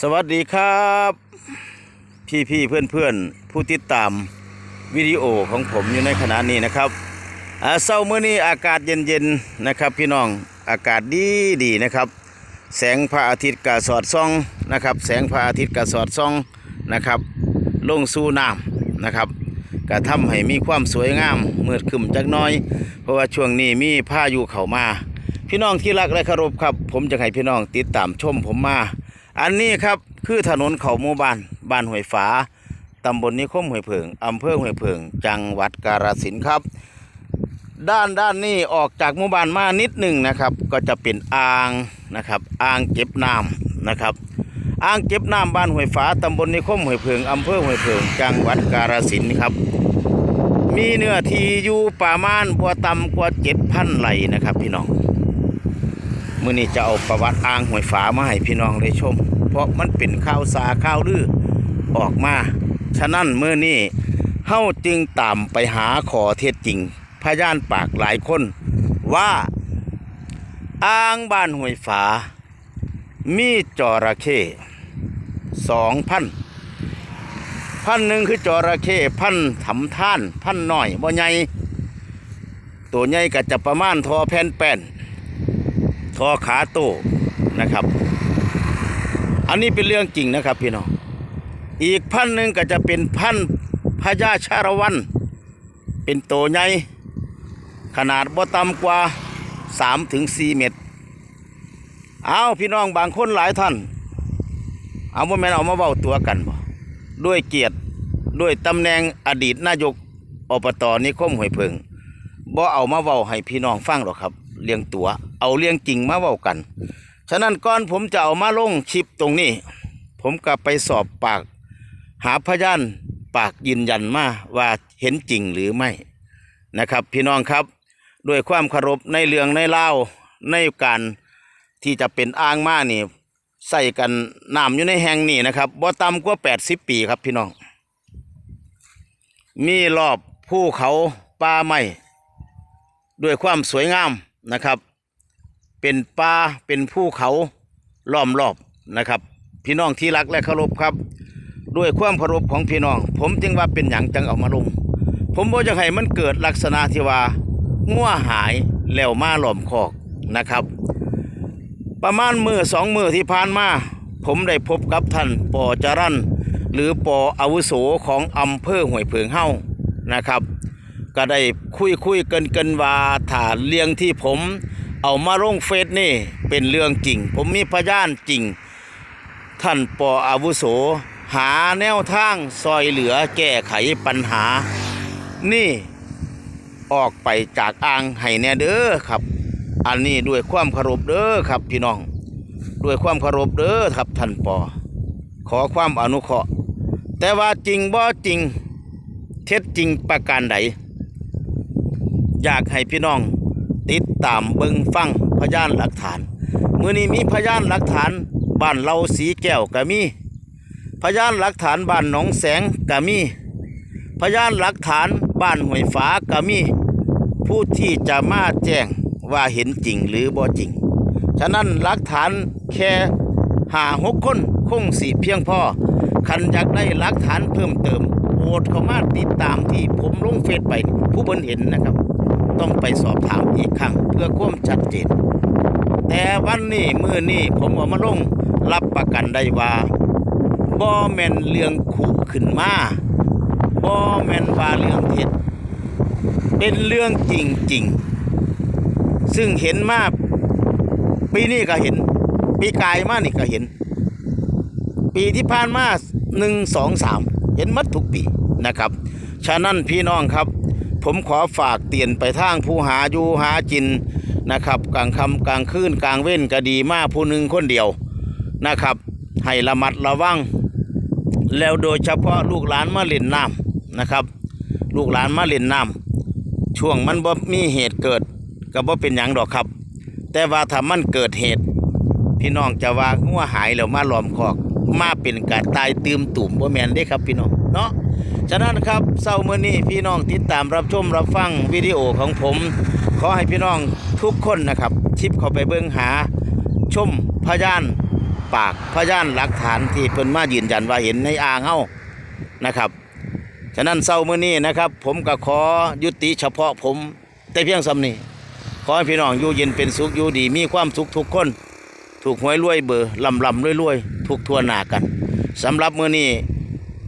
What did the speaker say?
สวัสดีครับ พี่พี่เพื่อนเพื่อนผู้ติดตามวิดีโอของผมอยู่ในขณะนี้นะครับอาเศร้ามื้อนี้อากาศเย็นๆนะครับ พี่น้องอากาศดีดีนะครับ แสงพระอาทิตย์กะสอดส่องนะครับ แสงพระอาทิตย์กะสอดส่องนะครับ ลงสู่น้ำนะครับกะทำให้มีความสวยงามเมืดครึมจักน้อย เพราะว่าช่วงนี้มีพายุเข้ามา พี่น้องที่รักและเคารพครับ ผมจะให้พี่น้องติดตามชมผมมา อันนี้ครับคือถนนเขาหมู่บ้านบ้านห้วยฝาตำบลนิคมห้วยเพิงอำเภอห้วยเพิง จังหวัดกาฬสินธุ์ครับ ด้านด้านนี้ออกจากหมู่บ้านมานิดหนึ่งนะครับ ก็จะเป็นอ่างนะครับอ่างเก็บน้ำนะครับอ่างเก็บน้ำบ้านห้วยฝาตำบลนิคมห้วยเพิงอำเภอห้วยเพิง จังหวัดกาฬสินธุ์ครับ มีเนื้อที่อยู่ประมาณบัวต่ำกว่าเจ็ดพันไร่นะครับพี่น้อง มื่อนี้จะเอาประวัติอ่างหวยฝามาให้พี่น้องได้ชม เพราะมันเป็นข่าวสาข่าวลือออกมา ฉะนั้นมื่อนี้เฮาจึงตามไปหาขอเท็จจริง พยานปากหลายคน ว่าอ่างบ้านหวยฝา มีจระเข้สองพันพันหนึ่งคือจระเข้พันถำท่าน พันหน่อยบ่ใหญ่ตัวใหญ่ก็จะประมาณทอแผ่นแป้น ทอขาโต้นะครับ อันนี้เป็นเรื่องจริงนะครับพี่น้องอีกพันหนึ่งก็จะเป็นพันพญาชาละวัน เป็นโตใหญ่ขนาดบ่ต่ำกว่า3ถึง4เมตร เอาพี่น้องบางคนหลายท่าน เอาว่าแม่นเอามาเว้าตัวกันบ่ด้วยเกียรติด้วยตำแหน่งอดีตนายกอบตนิคมห้วยเพิงบ่เอามาเว้าให้พี่น้องฟังหรอกครับ เลี้ยงตัว เอาเลี้ยงจริงมาเว้ากัน ฉะนั้นก่อนผมจะเอามาลงคลิปตรงนี้ ผมก็ไปสอบปาก หาพยานปากยืนยันมาว่าเห็นจริงหรือไม่นะครับ พี่น้องครับด้วยความเคารพในเรื่องในเล่าในการที่จะเป็นอ้างมานี่ใส่กันน้ำอยู่ในแห่งนี้นะครับบ่ต่ำกว่า80 ปีครับพี่น้อง มีรอบภูเขาป่าไม้ด้วยความสวยงามนะครับ เป็นป่าเป็นภูเขาล้อมรอบนะครับ พี่น้องที่รักและเคารพครับ ด้วยความเคารพของพี่น้อง ผมจึงว่าเป็นอย่างจังเอามาลง ผมบอกจะให้มันเกิดลักษณะที่ว่างัวหายแล้วมาหล่อมคอกนะครับ ประมาณมือสองมือที่ผ่านมา ผมได้พบกับท่านปอจรันหรือปออาวุโสของอำเภอห้วยเพิงเฮ้านะครับ ก็ได้คุยคุยกันกันว่าถ้าเรื่องที่ผม เอามาลงเฟซนี่เป็นเรื่องจริง ผมมีพยานจริง ท่านปออาวุโส หาแนวทางซอยเหลือแก้ไขปัญหา นี่ออกไปจากอ่างให้แน่เด้อครับ อันนี้ด้วยความเคารพเด้อครับพี่น้อง ด้วยความเคารพเด้อครับท่านปอขอความอนุเคราะห์ แต่ว่าจริงบ่จริง เท็จจริงประการใดอยากให้พี่น้อง ติดตามเบิงฟังพยานหลักฐานมื่อนี้มีพยานหลักฐานบ้านเราสีแก้วก็มีพยานหลักฐานบ้านหนองแสงก็มีพยานหลักฐานบ้านห้วยฝาก็มีผู้ที่จะมาแจ้งว่าเห็นจริงหรือบ่จริง ฉะนั้นหลักฐานแค่หาหกคนคงสีเพียงพอคันอยากได้หลักฐานเพิ่มเติมโปรดเข้ามาติดตามที่ผมลงเฟซไปผู้เพิ่นเห็นนะครับ ต้องไปสอบถามอีกครั้ง เพื่อความชัดเจนแต่วันนี้มือนี้ผมเอามาลงรับประกันได้ว่าบ่แมนเรื่องขู่ขึ้นมาบ่แมนว่าเรื่องเท็จเป็นเรื่องจริงๆ ซึ่งเห็นมาปีนี้ก็เห็น ปีกายมานี่ก็เห็น ปีที่ผ่านมาหนึ่งสองสามเห็นมัดทุกปีนะครับ ฉะนั้นพี่น้องครับ ผมขอฝากเตือนไปทางผู้หาอยู่หาจินนะครับ กลางค่ำกลางคืนกลางเว้นก็ดีมากผู้หนึ่งคนเดียวนะครับ ให้ระมัดระวัง แล้วโดยเฉพาะลูกหลานมาเล่นน้ำนะครับ ลูกหลานมาเล่นน้ำช่วงมันบ่มีเหตุเกิดก็บ่เป็นหยังดอกครับ แต่ว่าถ้ามันเกิดเหตุ พี่น้องจะว่างัวหายแล้วมาหลอมคอก มาเป็นการตายตืมตุ่มบ่แม่นเด้ครับพี่น้องเนาะ ฉะนั้นครับเช้ามื้อนี้พี่น้องติดตามรับชมรับฟังวิดีโอของผม ขอให้พี่น้องทุกคนนะครับ ชิปเข้าไปเบิ่งหา ชมพยานปากพยานหลักฐานที่เพิ่นมายืนยันว่าเห็นในอ่างเฮานะครับ ฉะนั้นเศร้ามื้อนี้นะครับ ผมก็ขอยุติเฉพาะผมแต่เพียงสำนี้ขอให้พี่น้องอยู่เย็นเป็นสุขอยู่ดี มีความสุขทุกคน ถูกหวยรวยเบอร์ลำลำรวยรวยทุกทั่วหนากันสำหรับมื้อนี้